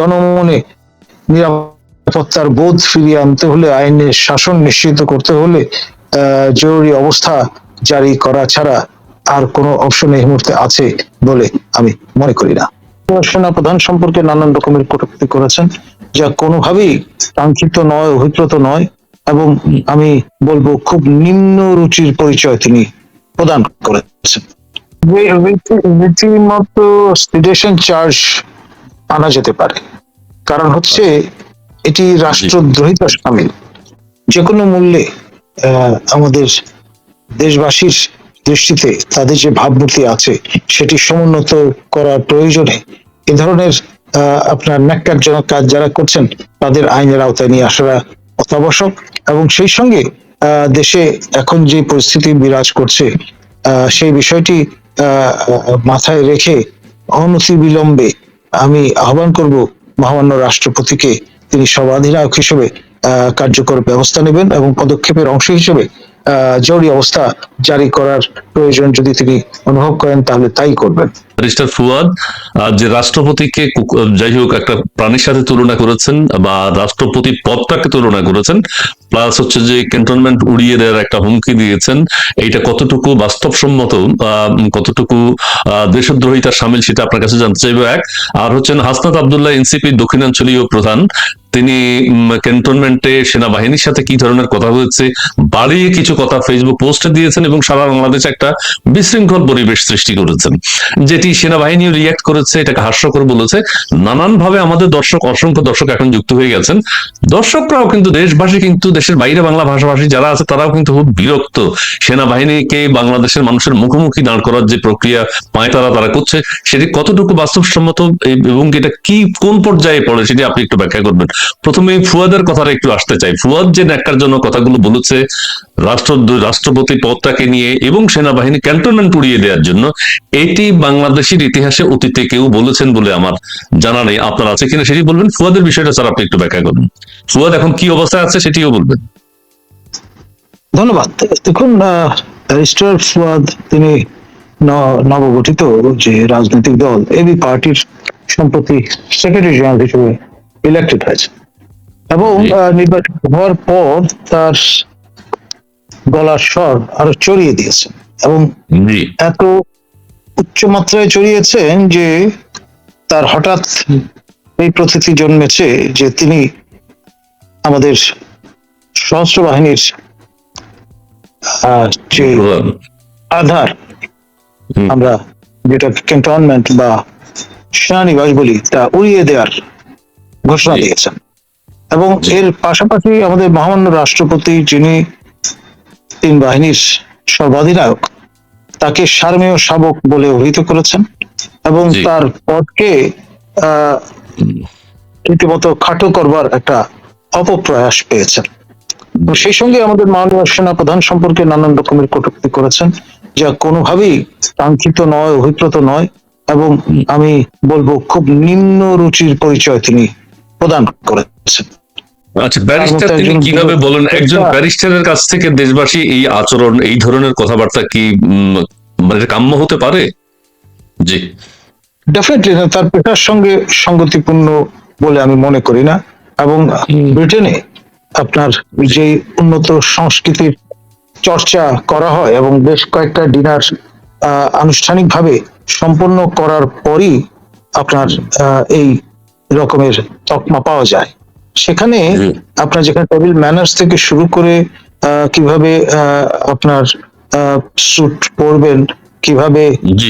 জনমনে নিরাপত্তার বোধ ফিরিয়ে আনতে হলে, আইনের শাসন নিশ্চিত করতে হলে জরুরি অবস্থা জারি করা ছাড়া আর কোনো অপশন এই মুহূর্তে আছে বলে আমি মনে করি না। সেনা প্রধান সম্পর্কে নানান রকমের কটূক্তি করেছেন, যা কোনোভাবেই কাঙ্ক্ষিত নয়, অভিপ্রেত নয়, এবং আমি বলব খুব নিম্ন রুচির পরিচয় তিনি প্রদান করেছেন। রীতিমতো সিডেশন চার্জ আনা যেতে পারে। কারণ হচ্ছে এটি রাষ্ট্রদ্রোহিতা সামিল। যে কোনো মূল্যে আমাদের দেশবাসীর দৃষ্টিতে তাদের যে ভাবমূর্তি আছে, সেটি সমুন্নত করার প্রয়োজনে এ ধরনের আপনার ন্যাক্কারজনক কাজ যারা করছেন, তাদের আইনের আওতায় নিয়ে আসাটা অত্যাবশ্যক এবং সেই সঙ্গে দেশে এখন যে পরিস্থিতি বিরাজ করছে সেই বিষয়টি মাথায় রেখে অনতি বিলম্বে আমি আহ্বান করব মহামান্য রাষ্ট্রপতিকে। তিনি সর্বাধিনায়ক হিসেবে কার্যকর ব্যবস্থা নেবেন এবং পদক্ষেপের অংশ হিসেবে জরুরি অবস্থা জারি করার প্রয়োজন যদি তিনি অনুভব করেন তাহলে তাই করবেন। ব্যারিস্টার ফুয়াদ যে রাষ্ট্রপতিকে যাই হোক একটা প্রাণীর সাথে তুলনা করেছেন বা রাষ্ট্রপতি পদটাকে তুলনা করেছেন প্লাস হচ্ছে যে ক্যান্টনমেন্ট উড়িয়ে দেওয়ার একটা হুমকি দিয়েছেন এইটা কতটুকু বাস্তবসম্মত কতটুকু আহ, দেশদ্রোহিতার সামিল সেটা আপনার কাছে জানতে চাইব এক। আর হচ্ছেন হাসনাত আবদুল্লাহ এনসিপি দক্ষিণাঞ্চলীয় প্রধান তিনি ক্যান্টনমেন্টে সেনাবাহিনীর সাথে কি ধরনের কথা হয়েছে, বাড়িয়ে কিছু কথা ফেসবুক পোস্টে দিয়েছেন এবং সারা বাংলাদেশে একটা বিশৃঙ্খল পরিবেশ সৃষ্টি করেছেন। যেটি সেনাবাহিনী রিয়াক্ট করেছে, এটাকে হাস্যকর বলেছে। নানান ভাবে আমাদের দর্শক, অসংখ্য দর্শক এখন যুক্ত হয়ে গেছেন। দর্শকরাও কিন্তু, দেশবাসী কিন্তু, দেশের বাইরে বাংলা ভাষাভাষী যারা আছে, তারাও কিন্তু খুব বিরক্ত। সেনাবাহিনীকে বাংলাদেশের মানুষের মুখোমুখি দাঁড় করার যে প্রক্রিয়া পায়তারা তারা তারা করছে, সেটি কতটুকু বাস্তবসম্মত এবং এটা কি, কোন পর্যায়ে পড়ে, সেটি আপনি একটু ব্যাখ্যা করবেন। প্রথমে ফুয়াদের কথাটা একটু আসতে চাই। ফুয়াদ যে ন্যাক্কার জন্য কথাগুলো বলেছে, রাষ্ট্র রাষ্ট্রপতি পদটাকে নিয়ে এবং সেনাবাহিনী ক্যান্টনমেন্ট উড়িয়ে দেওয়ার জন্য, এটি বাংলাদেশের ইতিহাসে অতীতে কেউ বলেছেন বলে আমার জানা নেই। আপনার আছে কিনা সেটি বলবেন? ফুয়াদের বিষয়টা স্যার, আপনি একটু ব্যাখ্যা করুন। ফুয়াদ এখন কি অবস্থায় আছে সেটিও বলবেন। ধন্যবাদ। দেখুন ব্যারিস্টার ফুয়াদ তিনি নবগঠিত যে রাজনৈতিক দল, এবি পার্টির সম্প্রতি সেক্রেটারি জেনারেল হিসেবে ইলেক্টেড হয়েছে। এবং নির্বাচিত হওয়ার পর তার গলার স্বর আরও চড়িয়ে দিয়েছে। এবং এত উচ্চ মাত্রায় চড়িয়েছেন যে তার হঠাৎ এই প্রতীতি জন্মেছে যে তিনি আমাদের সশস্ত্র বাহিনীর যে আধার আমরা যেটা ক্যান্টনমেন্ট বা সেনানিবাস বলি তা উড়িয়ে দেওয়ার ঘোষণা দিয়েছেন। এবং এর পাশাপাশি আমাদের মহামান্য রাষ্ট্রপতি যিনি তিন বাহিনীর সর্বাধিনায়ক তাকে সারমেয় শাবক বলে অভিহিত করেছেন এবং তার পদকে আহ, রীতিমতো খাটো করবার একটা অপপ্রয়াস পেয়েছেন। সেই সঙ্গে আমাদের মাননীয় সেনা প্রধান সম্পর্কে নানান রকমের কটূক্তি করেছেন যা কোনোভাবেই কাঙ্ক্ষিত নয় অভিপ্রত নয় এবং আমি বলব খুব নিম্ন রুচির পরিচয় তিনি প্রদান করেছেন আচ্ছা ব্যারিস্টার তিনি কীভাবে বলেন একজন ব্যারিস্টারের কাছ থেকে দেশবাসী এই আচরণ এই ধরনের কথাবার্তা কি মানে কাম্য হতে পারে? জি। ডেফিনেটলি না তার পেশার সঙ্গে সঙ্গতিপূর্ণ বলে আমি মনে করি না। এবং ব্রিটেনে আপনার যে উন্নত সংস্কৃতির চর্চা করা হয় এবং বেশ কয়েকটা ডিনার আনুষ্ঠানিকভাবে সম্পন্ন করার পরই আপনার আহ, এই রকমের তকমা পাওয়া যায়। সেখানে আপনার যেখানে টেবিল ম্যানার্স থেকে শুরু করে কীভাবে আপনার স্যুট পরবেন কীভাবে।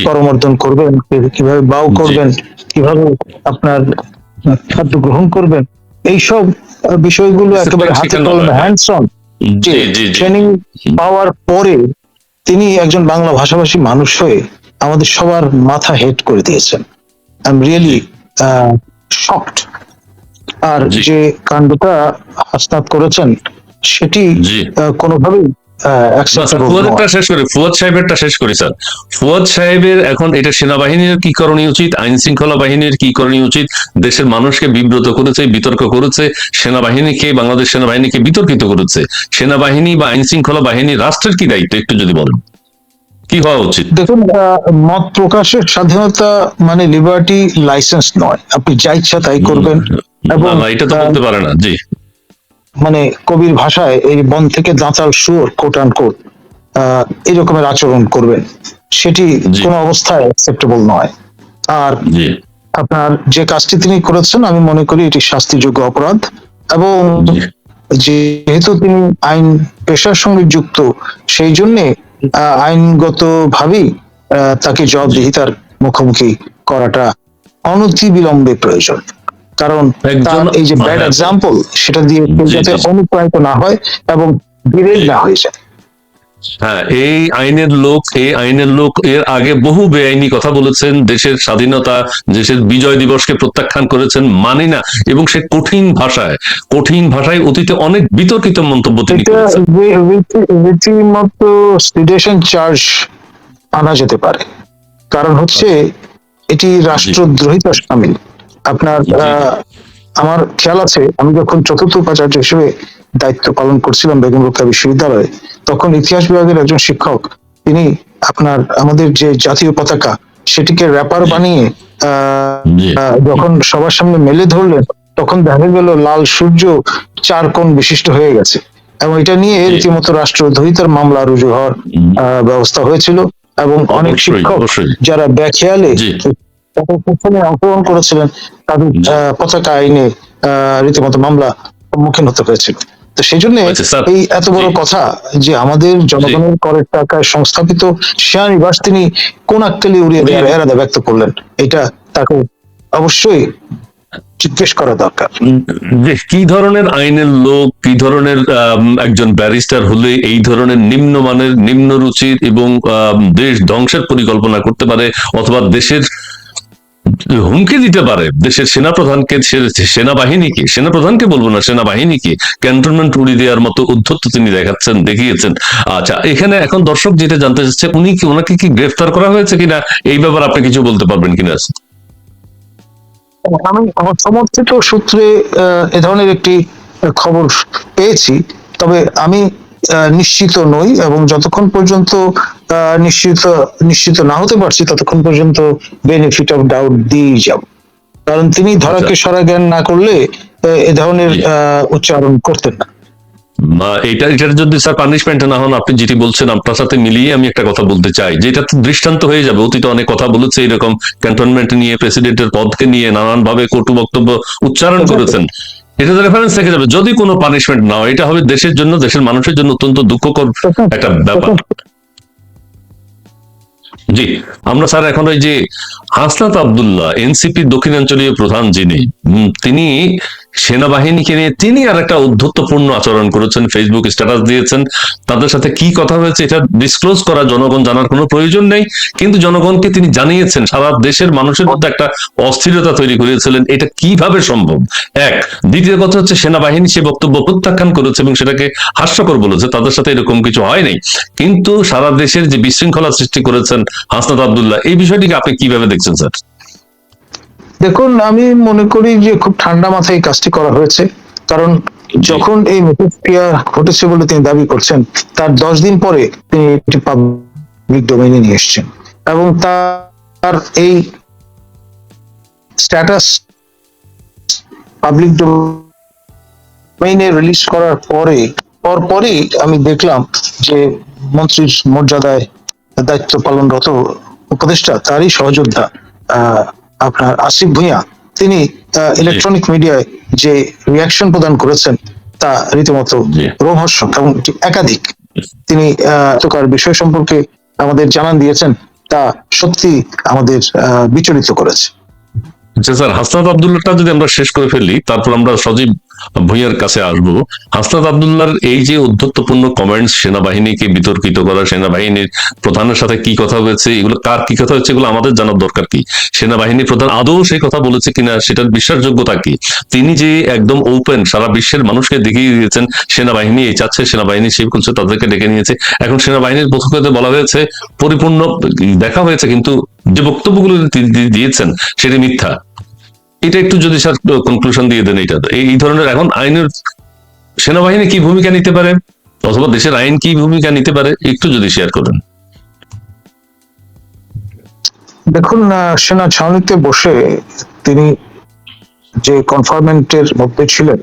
করমর্দন করবেন কীভাবে বাউ করবেন কীভাবে আপনার খাদ্য গ্রহণ করবেন এইসব বিষয়গুলো একেবারে হাতে কলমে হয়। হ্যান্ডস অন ট্রেনিং পাওয়ার পরে তিনি একজন বাংলা ভাষাভাষী মানুষ হয়ে আমাদের সবার মাথা হেড করে দিয়েছেন। আই এম রিয়েলি শকড আর যে কাণ্ডটা হাসনাত করেছেন সেটি কোনোভাবেই ফুয়াদেরটা শেষ করি ফুয়াদ সাহেবেরটা শেষ করি স্যার। ফুয়াদ সাহেবের এখন এটা সেনাবাহিনীর কি করণীয় উচিত আইন শৃঙ্খলা বাহিনীর কি করণীয় উচিত দেশের মানুষকে বিব্রত করেছে বিতর্ক করেছে সেনাবাহিনীকে বাংলাদেশ সেনাবাহিনীকে বিতর্কিত করেছে সেনাবাহিনী বা আইন শৃঙ্খলা বাহিনী রাষ্ট্রের কি দায়িত্ব একটু যদি বলেন? কি হওয়া উচিত? দেখুন মত প্রকাশের স্বাধীনতা মানে লিবার্টি লাইসেন্স নয়। আপনি যা ইচ্ছা তাই করবেন এবং এটা তো বলতে পারে না জি। মানে কবির ভাষায় এই বন থেকে দাঁতাল সুর কোট আন কোট এই রকমের আচরণ করবেন। সেটি। কোনো অবস্থায় অ্যাকসেপ্টেবল নয়। আর আপনার যে কাজটি তিনি করেছেন আমি মনে করি এটি শাস্তিযোগ্য অপরাধ এবং যেহেতু তিনি আইন পেশার সঙ্গে যুক্ত সেই জন্য আইনগত ভাবেই তাকে জবাবদিহিতার মুখোমুখি করাটা অনতি বিলম্বে প্রয়োজন কারণ তার এই যে ব্যাড হ্যাঁ। এক্সাম্পল সেটা দিয়ে যাতে অনুপ্রাণিত না হয় এবং বিরেল না হয়ে যায় হ্যাঁ এই আইনের লোক এই আইনের লোক এর আগে বহু বেআইনি কথা বলেছেন দেশের স্বাধীনতা দেশের বিজয় দিবসকে প্রত্যাখ্যান করেছেন মানে না এবং সে কঠিন ভাষায় কঠিন ভাষায় অতীতে অনেক বিতর্কিত মন্তব্য তিনি করেছেন। রীতিমতো সিডেশন চার্জ আনা যেতে পারে। কারণ হচ্ছে এটি রাষ্ট্রদ্রোহিতা সামিল। আপনার আমার খেয়াল আছে আমি যখন চতুর্থ উপাচার্য হিসেবে দায়িত্ব পালন করছিলাম বেগম রোকেয়া বিশ্ববিদ্যালয়ে। তখন ইতিহাস বিভাগের একজন শিক্ষক তিনি আপনার আমাদের যে জাতীয় পতাকা সেটিকে র্যাপার বানিয়ে যখন সবার সামনে মেলে ধরলেন তখন দেখা গেল লাল সূর্য চার কোণ বিশিষ্ট হয়ে গেছে। এবং এটা নিয়ে। রীতিমতো রাষ্ট্রদ্রোহিতার মামলা রুজু হওয়ার আহ, ব্যবস্থা হয়েছিল। এবং অনেক শিক্ষক যারা ব্যাখেয়ালে। প্রথমে অংশগ্রহণ করেছিলেন তাদের আহ, পতাকা আইনে আহ, রীতিমতো মামলা সম্মুখীন হতে হয়েছিল। তো সেই জন্য আচ্ছা, এই এত বড় কথা যে আমাদের জনগণের করের টাকায় সংস্থাপিত সেনানিবাস তিনি কোন আক্কেলি উড়িয়ে। দেওয়ার এরাদা ব্যক্ত করলেন? এটা তাকে অবশ্যই জিজ্ঞেস করা দরকার। যে কি ধরনের আইনের লোক কি ধরনের একজন ব্যারিস্টার হলে এই ধরনের নিম্নমানের নিম্ন রুচির এবং দেশ ধ্বংসের পরিকল্পনা করতে পারে অথবা দেশের হুমকি দিতে পারে। দেশের সেনাপ্রধানকে, সে- সেনাবাহিনীকে, সেনাপ্রধানকে বলব না, সেনাবাহিনীকে ক্যান্টনমেন্ট উড়িয়ে দেওয়ার মতো উদ্ধত্ত তিনি দেখাচ্ছেন, দেখিয়েছেন। আচ্ছা এখানে এখন দর্শক যেটা জানতে চাচ্ছে, উনি কি, ওনাকে কি গ্রেফতার করা হয়েছে কিনা? এই ব্যাপারে আপনি কিছু বলতে পারবেন কিনা? আমি আমার সমর্থিত সূত্রে এ ধরনের একটি খবর পেয়েছি। তবে আমি নিশ্চিত নই এবং যতক্ষণ পর্যন্ত নিশ্চিত নিশ্চিত না হতে পারছি ততক্ষণ পর্যন্ত বেনিফিট অফ ডাউট দিয়েই যাব। কারণ তিনি ধরাকে সরা জ্ঞান না করলে এ ধরনের উচ্চারণ করতেন না। এটা এটার যদি স্যার পানিশমেন্ট না হন আপনি যেটি বলছেন আপনার সাথে মিলিয়ে আমি একটা কথা বলতে চাই। যে এটা তো দৃষ্টান্ত হয়ে যাবে অতীতে অনেক কথা বলেছে এরকম ক্যান্টনমেন্ট নিয়ে প্রেসিডেন্টের পদকে নিয়ে নানান ভাবে কটু বক্তব্য উচ্চারণ করেছেন। এটা তো রেফারেন্স থেকে যাবে। যদি কোনো পানিশমেন্ট না হয় এটা হবে দেশের জন্য দেশের মানুষের জন্য অত্যন্ত দুঃখকর একটা ব্যাপার। জি, আমরা স্যার এখন ওই যে হাসনাত আবদুল্লাহ, এনসিপি দক্ষিণাঞ্চলীয় প্রধান যিনি তিনি সেনাবাহিনীকে নিয়ে তিনি আর একটা উদ্ধত্তপূর্ণ আচরণ করেছেন ফেসবুক স্ট্যাটাস দিয়েছেন। তাদের সাথে কি কথা হয়েছে এটা ডিসক্লোজ করা জনগণ জানার কোনো প্রয়োজন নেই। কিন্তু জনগণকে তিনি জানিয়েছেন, সারা দেশের মানুষের মধ্যে একটা অস্থিরতা তৈরি করেছিলেন। এটা কীভাবে সম্ভব? এক, দ্বিতীয় কথা হচ্ছে সেনাবাহিনী সে বক্তব্য প্রত্যাখ্যান করেছে এবং সেটাকে হাস্যকর বলেছে। তাদের সাথে এরকম কিছু হয়নি কিন্তু সারা দেশের যে বিশৃঙ্খলা সৃষ্টি করেছেন হাসনাত আবদুল্লাহ এই বিষয়টিকে আপনি কীভাবে দেখছেন স্যার? দেখুন আমি মনে করি যে খুব ঠান্ডা মাথায় এই কাজটি করা হয়েছে। কারণ যখন এই মিথস্ক্রিয়া ঘটেছে বলে তিনি দাবি করছেন তার দশ দিন পরে তিনি একটি পাবলিক ডোমেইনে নিয়ে এসেছেন। এবং তার এই স্ট্যাটাস পাবলিক ডোমেইনে রিলিজ করার পরে পরপরই আমি দেখলাম যে মন্ত্রীর মর্যাদায় দায়িত্ব পালনরত উপদেষ্টা তারই সহযোদ্ধা আপনার আসিফ ভুঁইয়া। তিনি ইলেকট্রনিক মিডিয়ায় যে রিয়াকশন প্রদান করেছেন তা রীতিমতো। রোমহর্ষক এবং একাধিক। তিনি আহ, বিষয় সম্পর্কে আমাদের জানান দিয়েছেন তা সত্যি আমাদের বিচলিত করেছে। আচ্ছা স্যার হাসনাত আবদুল্লাহটা যদি আমরা শেষ করে ফেলি তারপর আমরা সজীব ভুঁইয়ার কাছে আসব। হাসনাত আবদুল্লাহর এই যে উদ্ধত্তপূর্ণ কমেন্টস সেনাবাহিনীকে বিতর্কিত করা, সেনাবাহিনীর প্রধানের সাথে কি কথা হয়েছে, এগুলো কার কি কথা হচ্ছে এগুলো আমাদের জানার দরকার কি? সেনাবাহিনী প্রধান আদৌ সেই কথা বলেছে কিনা, সেটার বিশ্বাসযোগ্যতা কি? তিনি যে একদম ওপেন সারা বিশ্বের মানুষকে দেখিয়ে দিয়েছেন, সেনাবাহিনী এই চাচ্ছে, সেনাবাহিনী সেই করছে তাদেরকে ডেকে নিয়েছে। এখন সেনাবাহিনীর পক্ষ বলা হয়েছে, পরিপূর্ণ দেখা হয়েছে, কিন্তু যে বক্তব্যগুলো দিয়েছেন, সেটি মিথ্যা। এটা একটু যদি স্যার কনক্লুশন দিয়ে দেন এটা এই ধরনের এখন আইনের সেনাবাহিনী কি ভূমিকা নিতে পারে? অথবা দেশের আইন কি ভূমিকা নিতে পারে? একটু যদি শেয়ার করেন। দেখুন সেনা ছাউনিতে বসে তিনি যে কনফার্মেন্টের মধ্যে ছিলেন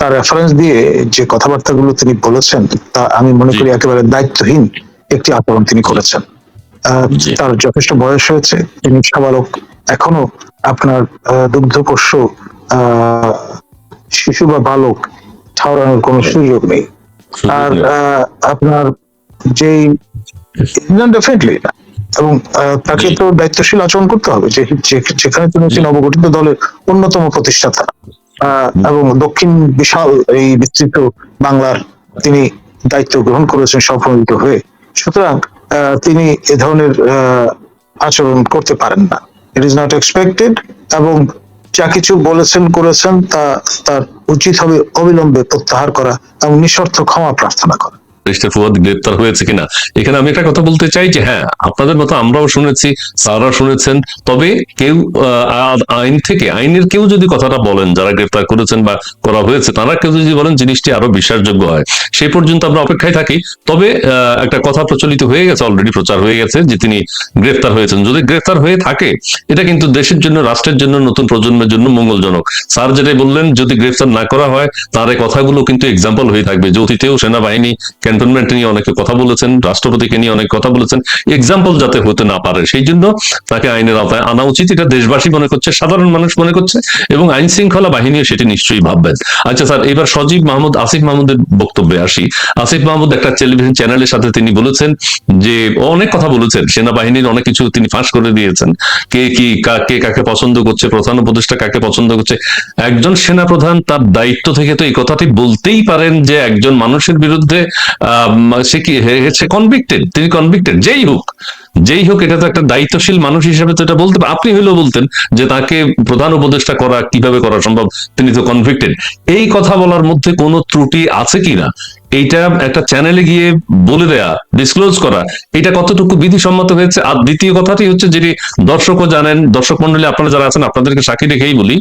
তার রেফারেন্স দিয়ে যে কথাবার্তাগুলো তিনি বলেছেন তা আমি মনে করি একেবারে দায়িত্বহীন একটি আচরণ তিনি করেছেন। তার যথেষ্ট বয়স হয়েছে তিনি সাবালক এখনও আপনার দুগ্ধপোষ্য শিশু বা বালক ঠাউরানোর কোনো সুযোগ নেই। আর আপনার যেই ডেফিনেটলি এবং তাকে তো দায়িত্বশীল আচরণ করতে হবে। যে যেখানে তিনি একটি নবগঠিত দলের অন্যতম প্রতিষ্ঠাতা। আহ, এবং দক্ষিণ বিশাল এই বিস্তৃত বাংলার তিনি দায়িত্ব গ্রহণ করেছেন সফলিত হয়ে সুতরাং আহ, তিনি এ ধরনের আহ, আচরণ করতে পারেন না। ইট ইজ নট এক্সপেক্টেড এবং যা কিছু বলেছেন, করেছেন তা, তার উচিত হবে অবিলম্বে প্রত্যাহার করা এবং নিঃশর্ত ক্ষমা প্রার্থনা করা। ব্যারিস্টার ফুয়াদ গ্রেপ্তার হয়েছে কিনা? এখানে আমি একটা কথা বলতে চাই যে হ্যাঁ আপনাদের মতো আমরাও শুনেছি, স্যাররা শুনেছেন, তবে কেউ আইন থেকে, আইনের কেউ যদি কথাটা বলেন, যারা গ্রেপ্তার করেছেন বা করা হয়েছে, তারা কেউ যদি বলেন জিনিসটি আরও বিশ্বাসযোগ্য হয়। সেই পর্যন্ত আমরা অপেক্ষায় থাকি। তবে একটা কথা প্রচলিত হয়ে গেছে অলরেডি প্রচার হয়ে গেছে, যে তিনি গ্রেপ্তার হয়েছেন। যদি গ্রেপ্তার হয়ে থাকে, এটা কিন্তু দেশের জন্য, রাষ্ট্রের জন্য, নতুন প্রজন্মের জন্য মঙ্গলজনক। স্যার যেটাই বললেন, যদি গ্রেফতার না করা হয়, তার কথাগুলো কিন্তু এক্সাম্পল হয়ে থাকবে। যে অতীতেও সেনাবাহিনী ক্যান্টনমেন্ট নিয়ে অনেকে কথা বলেছেন, রাষ্ট্রপতিকে নিয়ে অনেক কথা বলেছেন এক্সাম্পল যাতে হতে না পারে। সেই জন্য তাকে আইনের আওতায় আনা উচিত। এটা দেশবাসী মনে করছে, সাধারণ মানুষ মনে করছে, এবং আইন শৃঙ্খলা বাহিনীও সেটি নিশ্চয়ই ভাববেন। আচ্ছা স্যার, এবার সজীব মাহমুদ, আসিফ মাহমুদের বক্তব্যে আসি। আসিফ মাহমুদ একটা টেলিভিশন চ্যানেলের সাথে তিনি বলেছেন যে অনেক কথা বলেছেন, সেনাবাহিনীর অনেক কিছু তিনি ফাঁস করে দিয়েছেন। কে, কি, কা- কাকে পছন্দ করছে, প্রধান উপদেষ্টা কাকে পছন্দ করছে। একজন সেনাপ্রধান তার দায়িত্ব থেকে তো এই কথাটি বলতেই পারেন যে, একজন মানুষের বিরুদ্ধে সে কি সে কনভিক্টেড তিনি কনভিক্টেড যেই হোক যেই হোক, এটা তো একটা দায়িত্বশীল মানুষ হিসেবে তো এটা বলতে। আপনি হইলেও বলতেন যে তাকে প্রধান উপদেষ্টা করা, কীভাবে করা সম্ভব? তিনি তো কনভিক্টেড এই কথা বলার মধ্যে কোনো ত্রুটি আছে কিনা? এইটা একটা চ্যানেলে গিয়ে বলে দেয়া ডিসক্লোজ করা, এটা কতটুকু বিধিসম্মত হয়েছে? আর দ্বিতীয় কথাটি হচ্ছে যেটি দর্শকও জানেন, দর্শক মন্ডলী আপনারা যারা আছেন, আপনাদেরকে সাক্ষী রেখেই বলি,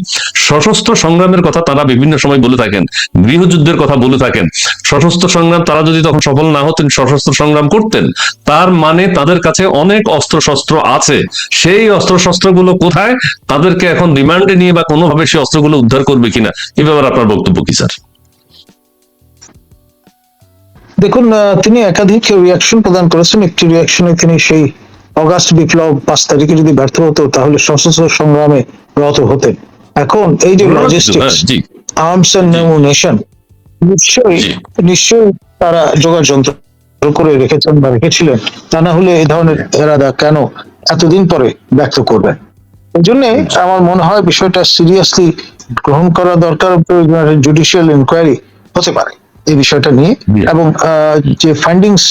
সশস্ত্র সংগ্রামের কথা তারা বিভিন্ন সময় বলে থাকেন, গৃহযুদ্ধের কথা বলে থাকেন। সশস্ত্র সংগ্রাম, তারা যদি তখন সফল না হতেন, সশস্ত্র সংগ্রাম করতেন, তার মানে তাদের কাছে অনেক অস্ত্র শস্ত্র আছে। সেই অস্ত্র শস্ত্রগুলো কোথায়? তাদেরকে এখন রিমান্ডে নিয়ে বা কোনোভাবে সেই অস্ত্রগুলো উদ্ধার করবে কিনা, এ ব্যাপারে আপনার বক্তব্য কি, স্যার? দেখুন তিনি একাধিক রিয়াকশন প্রদান করেছেন। একটি রিয়াকশনে তিনি সেই অগাস্ট বিপ্লব পাঁচ তারিখে যদি ব্যর্থ হতো তাহলে সশস্ত্র সংগ্রামে রত হতেন। এখন এই যে লজিস্টিক্স আর্মস এন্ড নেশন নিশ্চয়ই নিশ্চয়ই তারা যোগাযোগ যন্ত্র করে রেখেছেন বা রেখেছিলেন। তা না হলে এই ধরনের এরাদা কেন এতদিন পরে ব্যক্ত করবেন? এই জন্য আমার মনে হয় বিষয়টা সিরিয়াসলি গ্রহণ করা দরকার জুডিশিয়াল ইনকোয়ারি হতে পারে। এই বিষয়টা নিয়ে এবং যে ফাইন্ডিংস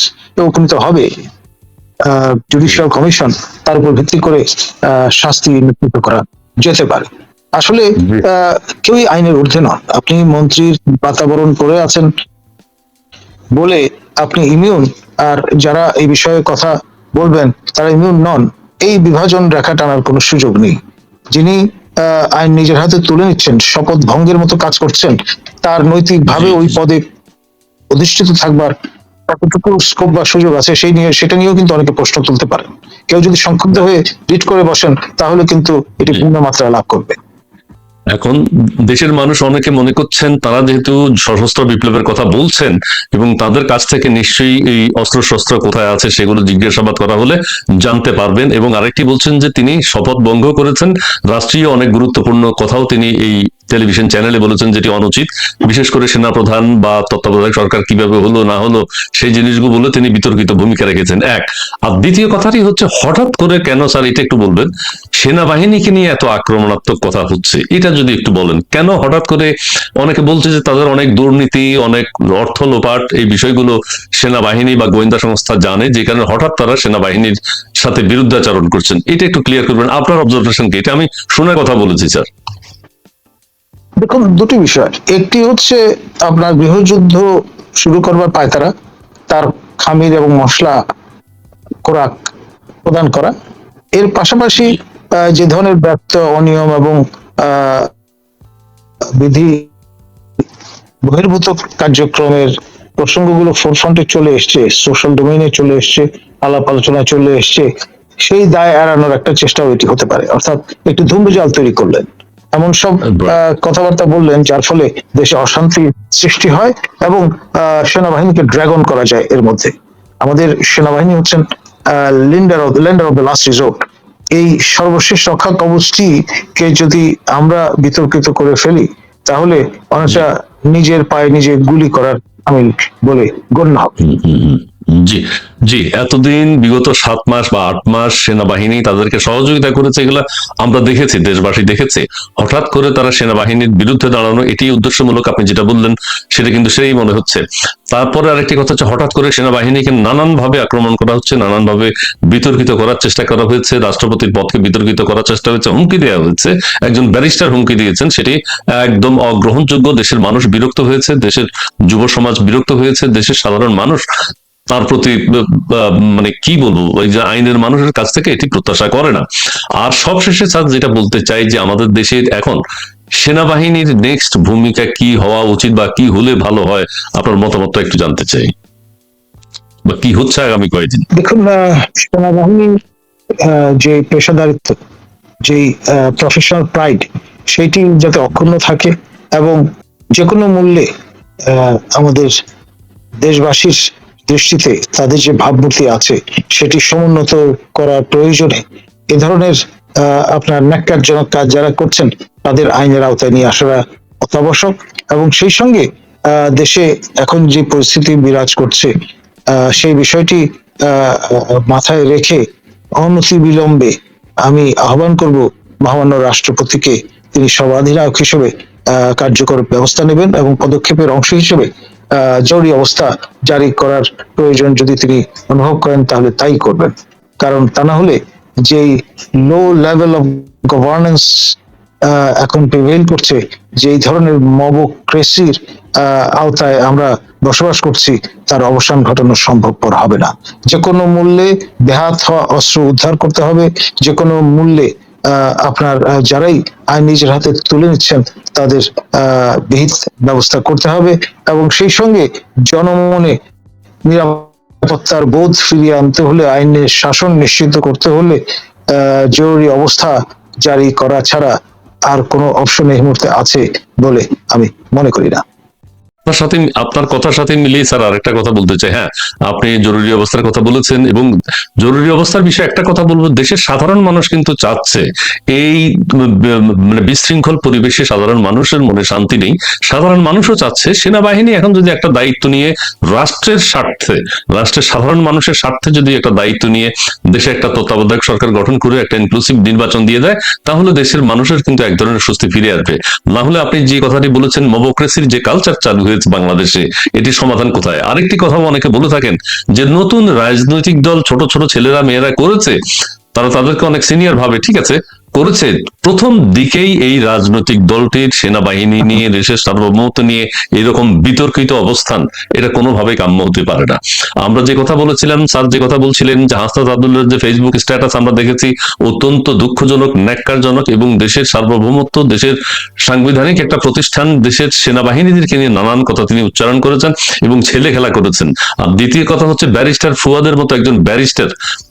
উপনীত হবে জুডিশিয়াল কমিশন তার উপর ভিত্তি করে শাস্তি নিশ্চিত করা যেতে পারে। আসলে কেউই আইনের ঊর্ধ্বে নন। আপনি মন্ত্রীর বাতাবরণ করে আছেন বলে আপনি ইমিউন আর যারা এই বিষয়ে কথা বলবেন তারা ইমিউন নন। এই বিভাজন রেখা টানার কোনো সুযোগ নেই। যিনি আহ, আইন নিজের হাতে তুলে নিচ্ছেন শপথ ভঙ্গের মতো কাজ করছেন তার নৈতিকভাবে ওই পদে অধিষ্ঠিত থাকবার কতটুকু স্কোপ বা সুযোগ আছে, সেই নিয়ে, সেটা নিয়েও কিন্তু অনেকে প্রশ্ন তুলতে পারেন কেউ যদি সংক্ষুব্ধ হয়ে রিট করে বসেন, তাহলে কিন্তু এটি। পূর্ণ মাত্রা লাভ করবে এখন দেশের মানুষ অনেকে মনে করছেন, তারা যেহেতু সশস্ত্র বিপ্লবের কথা বলছেন এবং তাদের কাছ থেকে নিশ্চয়ই এই অস্ত্র শস্ত্র কোথায় আছে সেগুলো জিজ্ঞাসাবাদ করা হলে জানতে পারবেন এবং আরেকটি বলছেন যে তিনি শপথ ভঙ্গ করেছেন রাষ্ট্রীয় অনেক গুরুত্বপূর্ণ কথাও তিনি এই টেলিভিশন চ্যানেলে বলেছেন যেটি অনুচিত। বিশেষ করে সেনাপ্রধান বা তত্ত্বাবধায়ক সরকার কীভাবে হলো না হলো, সেই জিনিসগুলো বলে তিনি বিতর্কিত ভূমিকা রেখেছেন। এক, আর দ্বিতীয় কথাটি হচ্ছে, হঠাৎ করে কেন স্যার, এটা একটু বলবেন, সেনাবাহিনীকে নিয়ে এত আক্রমণাত্মক কথা হচ্ছে, এটা যদি একটু বলেন, কেন হঠাৎ করে অনেকে বলছে যে তাদের অনেক দুর্নীতি, অনেক অর্থ লোপাট, এই বিষয়গুলো সেনাবাহিনী বা গোয়েন্দা সংস্থা জানে, যে কারণে হঠাৎ তারা সেনাবাহিনীর সাথে বিরুদ্ধাচরণ করছেন। এটা একটু ক্লিয়ার করবেন, আপনার অবজারভেশন কি? এটা আমি শোনার কথা বলেছি, স্যার। দেখুন, দুটি বিষয়। একটি হচ্ছে আপনার গৃহযুদ্ধ শুরু করবার পায়তারা, তার খামির এবং মশলা খোরাক প্রদান করা। এর পাশাপাশি যে ধরনের ব্যর্থ অনিয়ম এবং বিধি বহির্ভূত কার্যক্রমের প্রসঙ্গগুলো ফোরফ্রন্টে চলে এসছে, সোশ্যাল ডোমেইনে চলে এসছে, আলাপ আলোচনায় চলে এসছে, সেই দায় এড়ানোর একটা চেষ্টাও এটি হতে পারে। অর্থাৎ একটি ধূম্রজাল তৈরি করলেন। এমন সব কথাবার্তা বললেন যার ফলে দেশে অশান্তি সৃষ্টি হয় এবং সেনাবাহিনীকে ড্রাগন করা যায় এর মধ্যে। আমাদের সেনাবাহিনী হচ্ছেন lender of lender of the last resort এই সর্বশেষ রক্ষা কবচটি কে যদি আমরা বিতর্কিত করে ফেলি তাহলে অনেকটা নিজের পায়ে নিজে গুলি করার আমি বলে গণ্য হবে। জি জি, এতদিন বিগত সাত মাস বা আট মাস সেনাবাহিনী তাদেরকে সহযোগিতা করেছে এগুলা আমরা দেখেছি, দেশবাসী দেখেছে। হঠাৎ করে তারা সেনাবাহিনীর বিরুদ্ধে দাঁড়ানো এটি উদ্দেশ্যমূলক আপনি যেটা বললেন, সেটা কিন্তু সেই মনে হচ্ছে। তারপরে আরেকটি কথা হচ্ছে, হঠাৎ করে সেনাবাহিনীকে নানান ভাবে আক্রমণ করা হচ্ছে নানান ভাবে বিতর্কিত করার চেষ্টা করা হয়েছে, রাষ্ট্রপতির পদকে বিতর্কিত করার চেষ্টা হয়েছে, হুমকি দেওয়া হয়েছে। একজন ব্যারিস্টার হুমকি দিয়েছেন, সেটি একদম অগ্রহণযোগ্য। দেশের মানুষ বিরক্ত হয়েছে, দেশের যুব সমাজ বিরক্ত হয়েছে, দেশের সাধারণ মানুষ তার প্রতি মানে কি বলব? ওই যে আইনের মানুষের কাছ থেকে এটি প্রত্যাশা করে না। আর সবশেষে স্যার যেটা বলতে চাই যে আমাদের দেশের এখন সেনাবাহিনীর নেক্সট ভূমিকা কি হওয়া উচিত বা কি হলে ভালো হয় আপনার মতামতটা একটু জানতে চাই। বা কি হচ্ছে আগামী কয়েকদিন? দেখুন আহ, যে পেশাদারিত্ব যে প্রফেশনাল প্রাইড সেটি যাতে অক্ষুণ্ণ থাকে এবং যে কোনো মূল্যে আমাদের দেশবাসীর দৃষ্টিতে তাদের যে ভাবমূর্তি আছে, সেটি সমুন্নত করার প্রয়োজনে এ ধরনের আপনার ন্যাক্কারজনক কাজ যারা করছেন, তাদের আইনের আওতায় নিয়ে আসাটা অত্যাবশ্যক এবং সেই সঙ্গে দেশে এখন যে পরিস্থিতি বিরাজ করছে সেই বিষয়টি মাথায় রেখে অনতি বিলম্বে আমি আহ্বান করব মহামান্য রাষ্ট্রপতিকে। তিনি সর্বাধিনায়ক হিসেবে কার্যকর ব্যবস্থা নেবেন এবং পদক্ষেপের অংশ হিসেবে জরুরি অবস্থা জারি করার প্রয়োজন যদি তিনি অনুভব করেন, তাহলে তাই করবেন। কারণ তা না হলে যেই লো লেভেল অফ গভর্নেন্স এখন প্রিভেল করছে যে এই ধরনের মবক্রেসির আওতায় আমরা বসবাস করছি, তার অবসান ঘটানো সম্ভবপর হবে না। যে কোনো মূল্যে দেহাত হওয়া অস্ত্র উদ্ধার করতে হবে যে কোনো মূল্যে আপনার যারাই আইন নিজের হাতে তুলে নিচ্ছেন, তাদের বিহিত ব্যবস্থা করতে হবে এবং সেই সঙ্গে জনমনে নিরাপত্তার বোধ ফিরিয়ে আনতে হলে, আইনের শাসন নিশ্চিত করতে হলে জরুরি অবস্থা জারি করা ছাড়া আর কোনো অপশন এই মুহূর্তে আছে বলে আমি মনে করি না। আপনার সাথে আপনার কথার সাথে মিলিয়ে স্যার আরেকটা কথা বলতে চাই। হ্যাঁ আপনি জরুরি অবস্থার কথা বলেছেন এবং জরুরি অবস্থার বিষয়ে একটা কথা বলব। দেশের সাধারণ মানুষ কিন্তু চাচ্ছে এই মানে বিশৃঙ্খল পরিবেশে সাধারণ মানুষের মনে শান্তি নেই। সাধারণ মানুষও চাচ্ছে। সেনাবাহিনী এখন যদি একটা দায়িত্ব নিয়ে রাষ্ট্রের স্বার্থে, রাষ্ট্রের সাধারণ মানুষের স্বার্থে যদি একটা দায়িত্ব নিয়ে দেশে একটা তত্ত্বাবধায়ক সরকার গঠন করে একটা ইনক্লুসিভ নির্বাচন দিয়ে দেয়, তাহলে দেশের মানুষের কিন্তু এক ধরনের স্বস্তি ফিরে আসবে। না হলে আপনি যে কথাটি বলেছেন মবোক্রেসির যে কালচার চালু হয়েছে বাংলাদেশে এটি সমাধান কোথায়? আরেকটি কথা অনেকে বলে থাকেন যে, নতুন রাজনৈতিক দল ছোট ছোট ছেলেরা, মেয়েরা করেছে, তারা তাদেরকে অনেক সিনিয়র ভাবে, ঠিক আছে? করেছে। প্রথম দিকেই এই রাজনৈতিক দলটির সেনাবাহিনী নিয়ে, দেশের সার্বভৌমত্ব নিয়ে এরকম বিতর্কিত অবস্থান, এটা কোনোভাবেই কাম্য হতে পারে না। আমরা যে কথা বলেছিলাম, স্যার যে কথা বলছিলেন যে হাসনাত আব্দুল্লাহর যে ফেসবুক স্ট্যাটাস আমরা দেখেছি, অত্যন্ত দুঃখজনক, ন্যাক্কারজনক এবং দেশের সার্বভৌমত্ব, দেশের সাংবিধানিক একটা প্রতিষ্ঠান, দেশের সেনাবাহিনীদেরকে নিয়ে নানান কথা তিনি উচ্চারণ করেছেন এবং ছেলে খেলা করেছেন। আর দ্বিতীয় কথা হচ্ছে ব্যারিস্টার ফুয়াদের মতো একজন ব্যারিস্টার।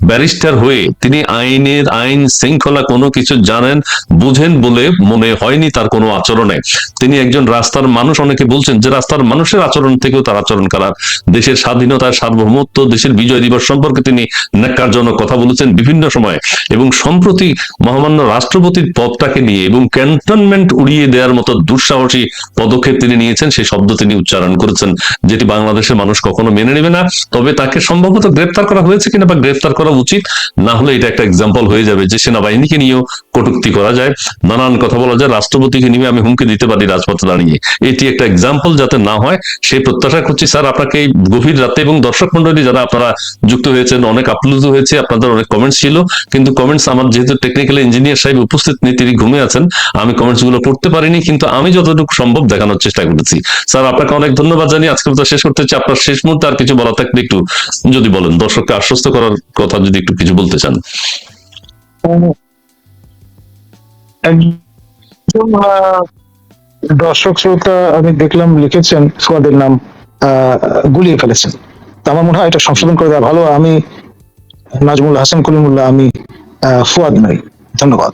ব্যারিস্টার হয়ে তিনি আইনের আইন শৃঙ্খলা কোনো কিছু জানেন, বুঝেন বলে মনে হয়নি তার কোনো আচরণে। তিনি একজন রাস্তার মানুষ, অনেকে বলছেন যে রাস্তার মানুষের আচরণ থেকেও তার আচরণ খারাপ। দেশের স্বাধীনতার সার্বভৌমত্ব, দেশের বিজয় দিবস সম্পর্কে তিনি ন্যাক্কারজনক কথা বলেছেন বিভিন্ন সময়ে। এবং সম্প্রতি মহামান্য রাষ্ট্রপতির পদটাকে নিয়ে এবং ক্যান্টনমেন্ট উড়িয়ে দেওয়ার মতো দুঃসাহসী পদক্ষেপ তিনি নিয়েছেন সেই শব্দ তিনি উচ্চারণ করেছেন, যেটি বাংলাদেশের মানুষ কখনো মেনে নেবে না। তবে তাকে সম্ভবত গ্রেপ্তার করা হয়েছে কিনা বা গ্রেপ্তার করা উচিত, না হলে এটা একটা এক্সাম্পল হয়ে যাবে যে সেনাবাহিনীকে নিয়েও কটূক্তি করা যায়, নানান কথা বলা যায়, রাষ্ট্রপতিকে নিয়ে আমি হুমকি দিতে পারি রাজপথে দাঁড়িয়ে। এটি একটা এক্সাম্পল যাতে না হয়, সেই প্রত্যাশা করছি স্যার, আপনাকে এই গভীর রাতে এবং দর্শক মন্ডলী যারা আপনারা যুক্ত হয়েছেন, অনেক আপ্লুত হয়েছে, আপনাদের অনেক কমেন্টস ছিল, কিন্তু কমেন্টস আমার যেহেতু টেকনিক্যাল ইঞ্জিনিয়ার সাহেব উপস্থিত নেই, তিনি ঘুমিয়ে আছেন, আমি কমেন্টসগুলো পড়তে পারিনি, কিন্তু আমি যতটুকু সম্ভব দেখানোর চেষ্টা করেছি। স্যার, আপনাকে অনেক ধন্যবাদ জানিয়ে আজকে কথা শেষ করতে চাই। আপনার শেষ মুহূর্তে আর কিছু বলা থাকলে একটু যদি বলেন, দর্শককে আশ্বস্ত করার কথা যদি একটু কিছু বলতে চান। আহ, দর্শক শ্রোতা আমি দেখলাম লিখেছেন সোয়াদের নাম গুলিয়ে ফেলেছেন। আমার মনে হয় এটা সংশোধন করে দেওয়া ভালো। আমি নাজমুল হাসান কলিমুল্লাহ আমি ফুয়াদ নাই। ধন্যবাদ।